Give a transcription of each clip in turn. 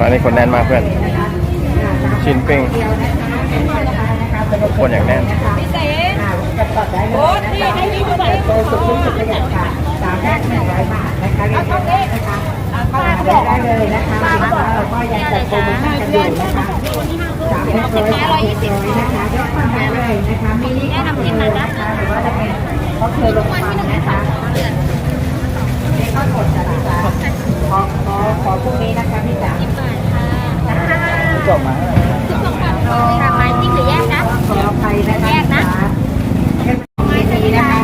ร้านนี้คนแน่นมากเพื่อน ชิ้นปิ้งคนอย่างแน่นพิเศษโอ้ที่ให้พี่ดูหน่อยโดยสุดที่สุดประหยัดค่ะสามแพ็คหนึ่งร้อยบาทนะคะเรียนเชิญได้นะคะเข้ามาได้เลยนะคะเราก็ยังจัดโปรโมชั่นกันอยู่นะคะสามแพ็คร้อยสามร้อยนะคะยกมาได้เลยนะคะมินิก็ทำนะคะหรือว่าจะเป็นค็เทลลงมานะคะนี่ก็หมดจ้ะพี่จ๋าขอขอขอพรุ่งนี้นะคะพี่จ๋า จบมา ค่ะไม้จิ้งหรือแยกนะ ขอไปนะคะ แยกนะ ไม่ดีนะคะ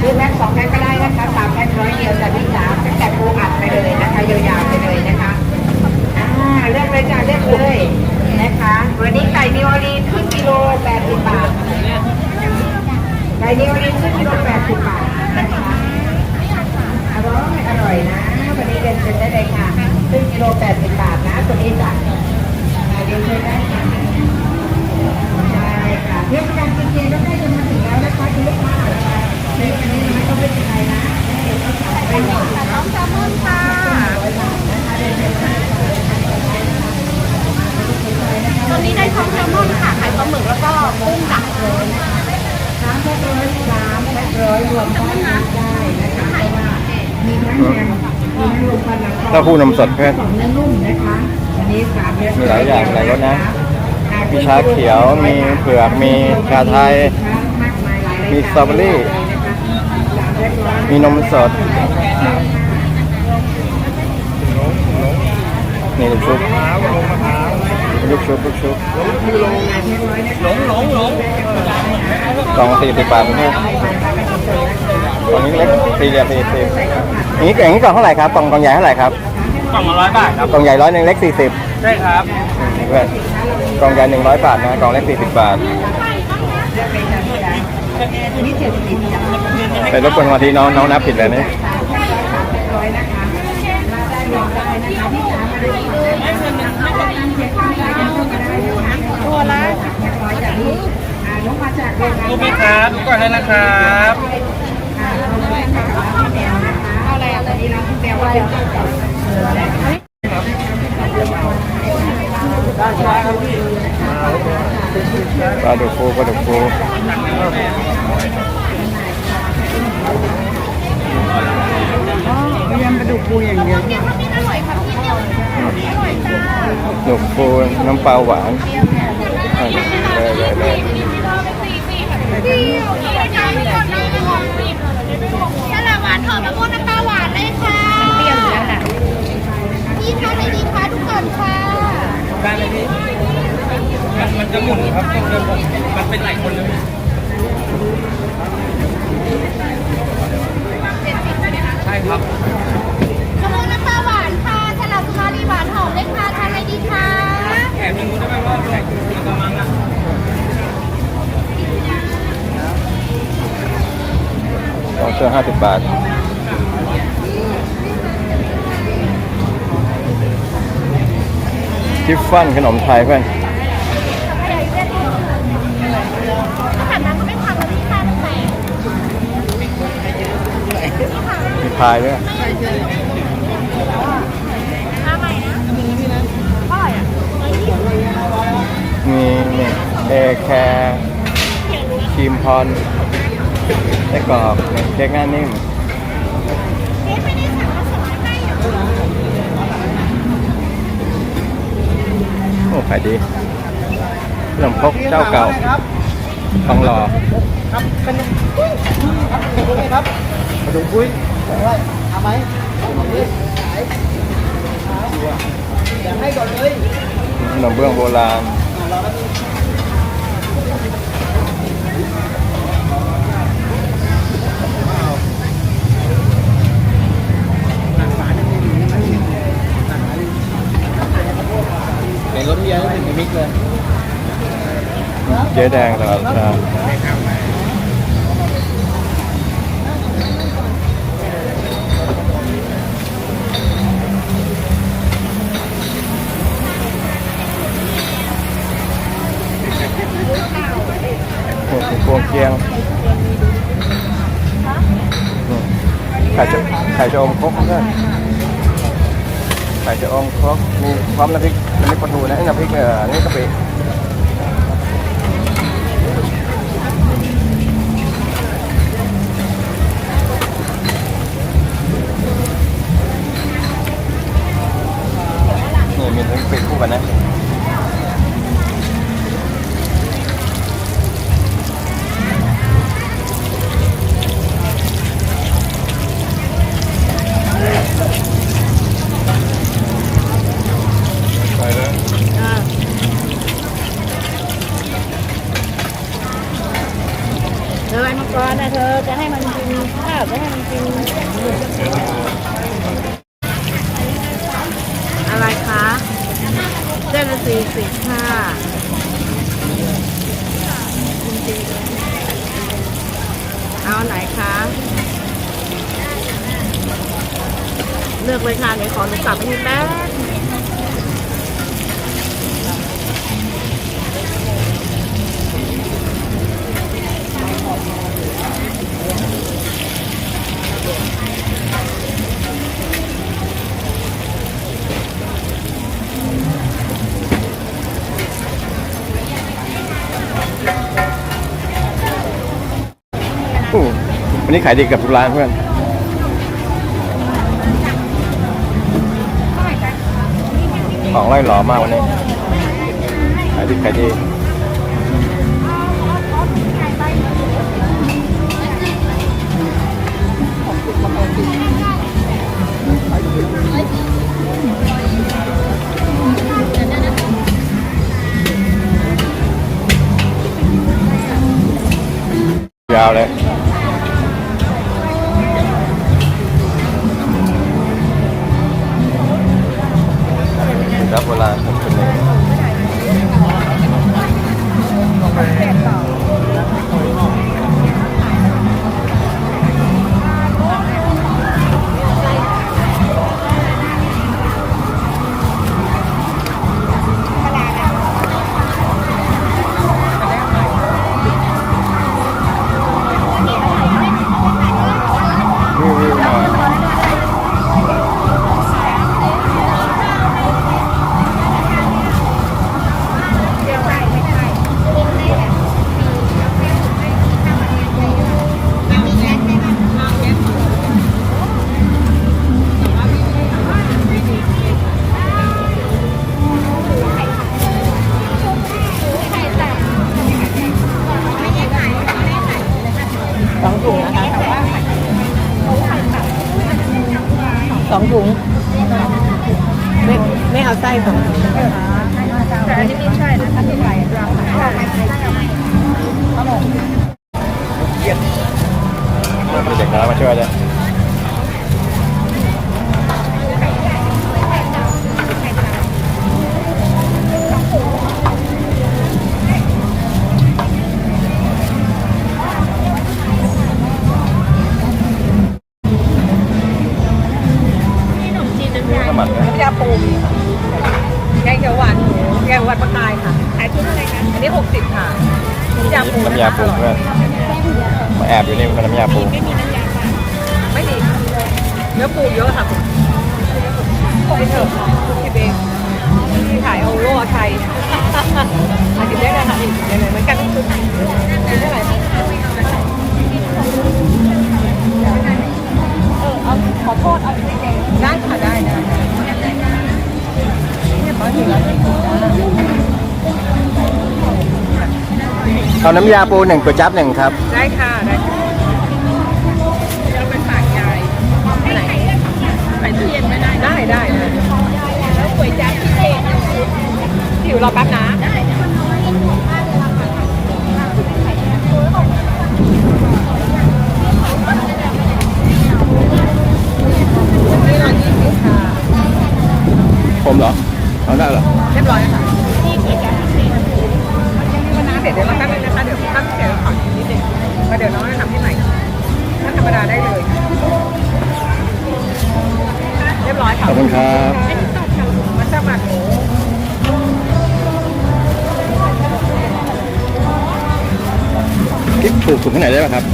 ซื้อแพ็คสองแพ็คก็ได้นะคะสามแพ็คร้อยเดียวจ้ะพี่จ๋าตั้งแต่ปูอัดไปเลยนะคะยาวๆไปเลยนะคะอ่า เลือกเลยจ้ะเลือกเลยนะคะ วันนี้ไก่นิวออรีนครึ่งกิโลแปดสิบบาท ไก่นิวออรีนครึ่งกิโลแปดสิบบาทนะคะอร่อยอร่อยนะ วันนี้เดินเชิญได้เลยค่ะครึ่งกิโลแปดสิบบาทนะตัวนี้จ้ะเดี๋ยวเชิญได้ค่ะใช่ค่ะเทศกาลกินเจก็ใกล้จะมาถึงแล้วนะคะคุณลูกค้าเทปอันนี้นะก็ไม่เป็นไรนะไปหมด น้องแซลมอนค่ะตอนนี้ได้ท้องแซลมอนค่ะไข่ปลาหมึกแล้วก็กุ้งดัก สามแพ็คร้อยสามแพ็คร้อยรวมกันได้นะคะเพราะว่ามีทั้งแฮมมีทั้งรวมกันแล้วก็ เต้าหู้นมสดเพื่อนสองเนื้อนุ่มนะคะอันนี้สามเนื้อมีหลายอย่างหลายรสนะมีชาเขียวมีเผือกมีชาไทยมากมายหลายรายมีสตรอเบอรี่สามแพ็คร้อยมีนมสด นี่ลูกชุบลูกชุบลูกชุบกล่องสี่สิบบาทเพื่อน กล่องนี้เล็กสี่เหลี่ยมสี่สิบอย่างนี้อย่างนี้กล่องเท่าไหร่ครับกล่องกล่องใหญ่เท่าไหร่ครับกล่องละร้อยบาทครับกล่องใหญ่ร้อยหนึ่งเล็กสี่สิบใช่ครับเพื่อนกล่องใหญ่หนึ่งร้อยบาทนะกล่องเล็กสี่สิบบาทไปรบกวนมาทีน้องน้องนับผิดเลยนี่ร้อยนะคะมาได้ลองได้นะคะที่สามมาดูก่อนนะคะเช็คข้างซ้ายกันเข้ามาได้นะคะตัวละร้อยจากนี้อ่าลงมาจากโรงงานรูปไหมครับดูก่อนเลยนะครับ ปลาดุกฟูปลาดุกฟูยำปลาดุกปูอย่างเดียวดุกฟูน้ำปลาหวานอะเลยเลยเลยสลัดหวานหอมมะม่วง พี่คะไหนดีคะทุกคนค่ะได้เลยพี่มันมันจะหมุนครับเครื่องผมมันเป็นหลายคนเลยใช่ครับมะม่วงน้ำปลาหวานค่ะสลัดสุมาลีหวานหอมเลยค่ะทานอะไรดีคะแถมยังรู้ได้ไหมว่าแขกมันกำลังอะสองเชือห้าสิบบาท ทิฟฟันขนมไทยเพื่อนอาหารนั้นก็ไม่ทำแล้วพี่ค่ะตั้งแต่มีพายด้วยมีเนี่ยเอแคร์ครีมพรไส้กรอกเนี่ยเค้กหน้านิ่ม ขายดีขนมพกเจ้าเก่าทองหล่อครับเป็นครับเป็นไงครับมาดูปุ้ยเอาไหมอยากให้ก่อนเลยขนมเบื้องโบราณ เห็นรถเยอะถึงมิกเลยเจ๊แด งตลาดเช้าโอ้โหพวงเกียงไข่จะอมครกเพื่อนไข่ก่จะองครบมีพร้อมน้ำพริกน้ำพริกปลาทูนะน้ำพริกเอ่อนี่กะปินี่มีน้ำพริกคู่กันนะ เส้นละสี่สิบค่ะเอาไหนคะเลือกเลยค่ะเดี๋ยวขอหนูสับให้แป๊บ วันนี้ขายดีกับทุกร้านเพื่อนของไล่หล่อมากวันนี้ ขายดีขายดียาวเลย เด็กน้อยมาช่วยด้วยสมัครนะน้ำยาปูแกงเขียวหวานหมูแกงหวานปลากายค่ะขายชุดอะไรคะอันนี้หกสิบค่ะ น้ำยาปูน้ำยาปูเพื่อนมาแอบอยู่นี่มันน้ำยาปูไม่มีเนื้อปูเยอะค่ะคุณไปเถอะคุณคิดเองที่ขายเอาโล่ไทยมากินได้เลยค่ะ เอาน้ำยาปูหนึ่งก๋วยจั๊บหนึ่งครับ ได้ค่ะได้ค่ะเราไปฝากยายไหนใส่ตู้เย็นไม่ได้ได้ได้ได้แล้วก๋วยจั๊บที่เองที่อยู่รอแป๊บนะได้ไม่ร้อยยี่สิบค่ะผมเหรอเอาได้เหรอเรียบร้อยค่ะนี่ก๋วยจั๊บที่เองน้าเดี๋ยวเดี๋ยวเราแป๊บนึงนะคะเขออีนิดนึงมาเดี๋ยวน้องจะทำให้ใหม่ถ้าธรรมดาได้เลยเรียบร้อยค่ะขอบคุณครับมัสมั่นหมูพริกปลูกถุงที่ไหนได้บ้างครับ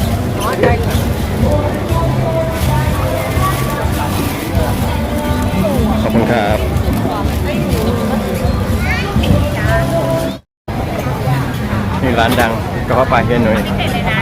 ขอบคุณครับ นี่ร้านดัง กระเพาะปลาเฮียหนุ่ยเผ็ดเลยนะ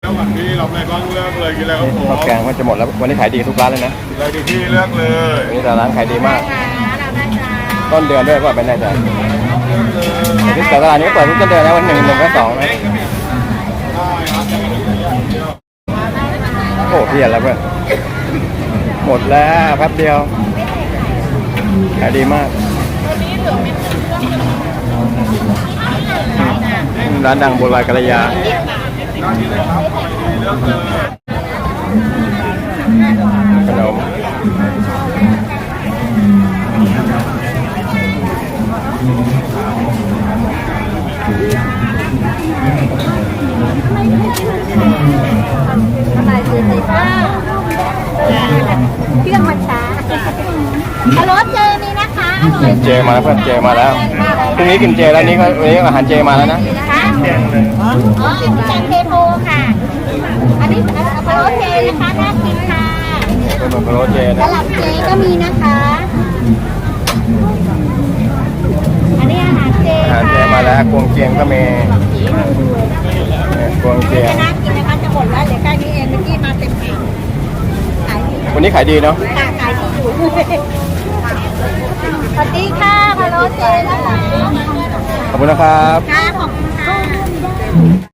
แล้ววันนี้เราไม่บ้างเลือกเลยกินแล้วครับผม ข้าวแกงมันจะหมดแล้ววันนี้ขายดีทุกร้านเลยนะเลยดีที่เลือกเลยวันนี้แต่ร้านขายดีมากค่ะเราได้จ้าต้นเดือนด้วยว่าเป็นไงจ๊ะเลือกเลยแต่ตลาดนี้เปิดทุกต้นเดือนนะวันหนึ่งหนึ่งก็สองนะได้ครับโอ้เพียนแล้วเพื่อนหมดแล้วแป๊บเดียวขายดีมากร้านดังโบราณกัลยา เครื่องมันช้าฮัลโหลเจมีนะคะอร่อยเจมาแล้วเพื่อนเจมาแล้วพรุ่งนี้กินเจแล้วนี่ก็วันนี้อาหารเจมาแล้วนะนะคะอ๋ออันนี้จากเทโพค่ะ อันนี้อัปโรเจนะคะน่ากินค่ะ เป็นเหมือนพะโล้เจสนะลับเจก็มีนะคะ อันนี้อาหารเจอาหารเจมาแล้วกวงเจียงก็มีเนี่ยกวงเจียง น่ากินนะคะจะหมดแล้วเดี๋ยวใกล้นี้เองเมื่อกี้มาเต็มถังขายดีวันนี้ขายดีเนาะ ค่ะขายดีอยู่สวัสดีค่ะพะโล้เจนะคะขอบคุณนะครับ ค่ะขอบคุณ